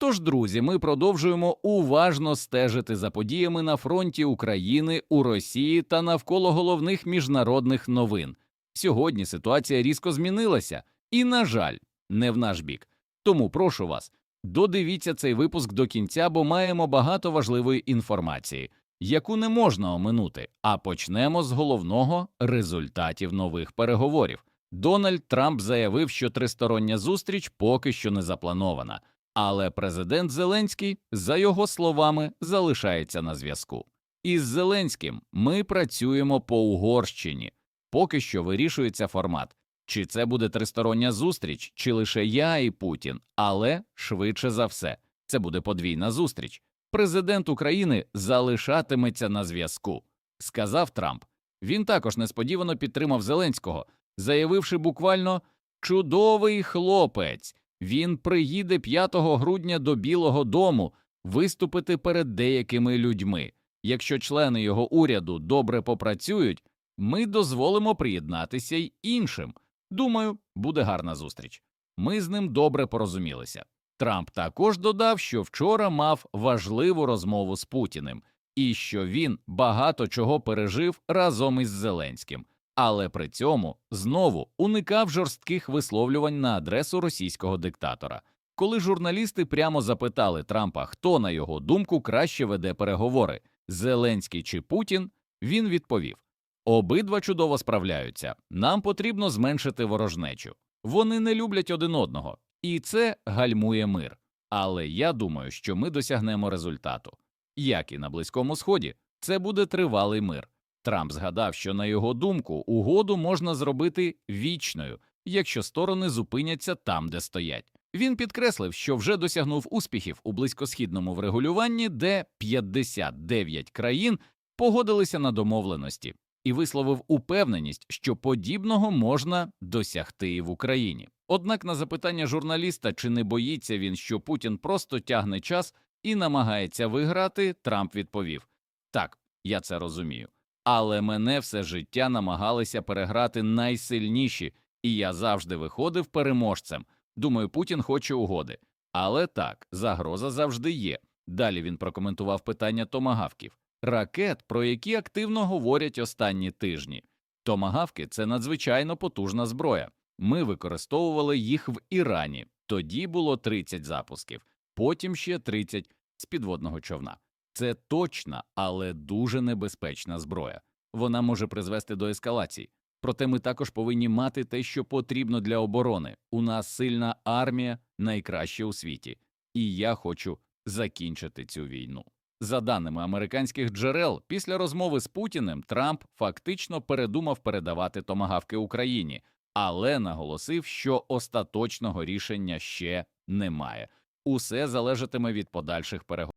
Тож, друзі, ми продовжуємо уважно стежити за подіями на фронті України, у Росії та навколо головних міжнародних новин. Сьогодні ситуація різко змінилася, і, на жаль, не в наш бік. Тому прошу вас, додивіться цей випуск до кінця, бо маємо багато важливої інформації, яку не можна оминути. А почнемо з головного результатів нових переговорів. Дональд Трамп заявив, що тристороння зустріч поки що не запланована, але президент Зеленський, за його словами, залишається на зв'язку. Із Зеленським ми працюємо по Угорщині. Поки що вирішується формат. Чи це буде тристороння зустріч, чи лише я і Путін, але швидше за все, це буде подвійна зустріч. Президент України залишатиметься на зв'язку, сказав Трамп. Він також несподівано підтримав Зеленського, заявивши буквально чудовий хлопець. Він приїде 5 грудня до Білого Дому виступити перед деякими людьми. Якщо члени його уряду добре попрацюють, ми дозволимо приєднатися й іншим. Думаю, буде гарна зустріч. Ми з ним добре порозумілися. Трамп також додав, що вчора мав важливу розмову з Путіним і що він багато чого пережив разом із Зеленським, але при цьому знову уникав жорстких висловлювань на адресу російського диктатора. Коли журналісти прямо запитали Трампа, хто, на його думку, краще веде переговори Зеленський чи Путін, він відповів Обидва чудово справляються. Нам потрібно зменшити ворожнечу. Вони не люблять один одного, і це гальмує мир. Але я думаю, що ми досягнемо результату. Як і на Близькому Сході, це буде тривалий мир. Трамп згадав, що на його думку угоду можна зробити вічною, якщо сторони зупиняться там, де стоять. Він підкреслив, що вже досягнув успіхів у близькосхідному врегулюванні, де 59 країн погодилися на домовленості, і висловив упевненість, що подібного можна досягти і в Україні. Однак на запитання журналіста, чи не боїться він, що Путін просто тягне час і намагається виграти, Трамп відповів: Так, я це розумію. Але мене все життя намагалися переграти найсильніші, і я завжди виходив переможцем. Думаю, Путін хоче угоди. Але так, загроза завжди є. Далі він прокоментував питання томагавків ракет, про які активно говорять останні тижні. Томагавки це надзвичайно потужна зброя. Ми використовували їх в Ірані. Тоді було 30 запусків, потім ще 30 з підводного човна. Це точна, але дуже небезпечна зброя. Вона може призвести до ескалацій. Проте ми також повинні мати те, що потрібно для оборони. У нас сильна армія, найкраща у світі, і я хочу закінчити цю війну. За даними американських джерел, після розмови з Путіним Трамп фактично передумав передавати томагавки Україні, але наголосив, що остаточного рішення ще немає. Усе залежатиме від подальших переговорів.